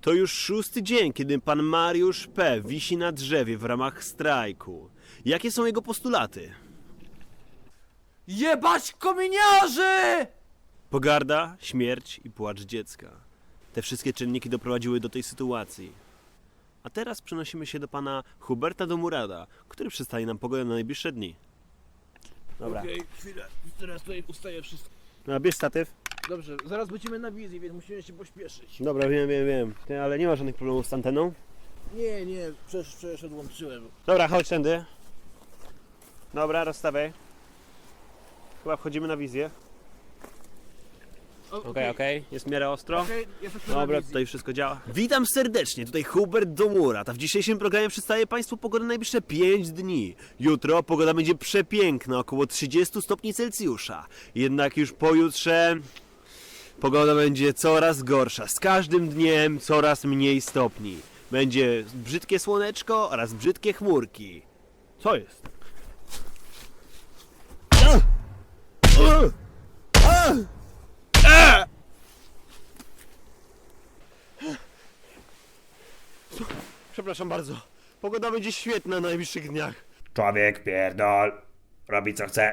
To już szósty dzień, kiedy pan Mariusz P. wisi na drzewie w ramach strajku. Jakie są jego postulaty? Jebać kominiarzy! Pogarda, śmierć i płacz dziecka. Te wszystkie czynniki doprowadziły do tej sytuacji. A teraz przenosimy się do pana Huberta Domurada, który przedstawi nam pogodę na najbliższe dni. Dobra. Okej, chwilę. Teraz tutaj ustaje wszystko. No, bierz statyw. Dobrze, zaraz będziemy na wizji, więc musimy się pośpieszyć. Dobra, wiem, wiem, wiem. Ty, ale nie ma żadnych problemów z anteną? Nie, nie, przecież, przecież odłączyłem. Dobra, chodź tędy. Dobra, rozstawiaj. Chyba wchodzimy na wizję. Okej, okej. Jest w miarę ostro. Okej, jesteśmy na Dobra, wizji. tutaj wszystko działa. Witam serdecznie, tutaj Hubert Domurat, a w dzisiejszym programie przedstawię Państwu pogodę na najbliższe 5 dni. Jutro pogoda będzie przepiękna, około 30 stopni Celsjusza. Jednak już pojutrze pogoda będzie coraz gorsza. Z każdym dniem coraz mniej stopni. Będzie brzydkie słoneczko oraz brzydkie chmurki. Co jest? Przepraszam bardzo. Pogoda będzie świetna na najbliższych dniach. Człowiek pierdol. Robi co chce.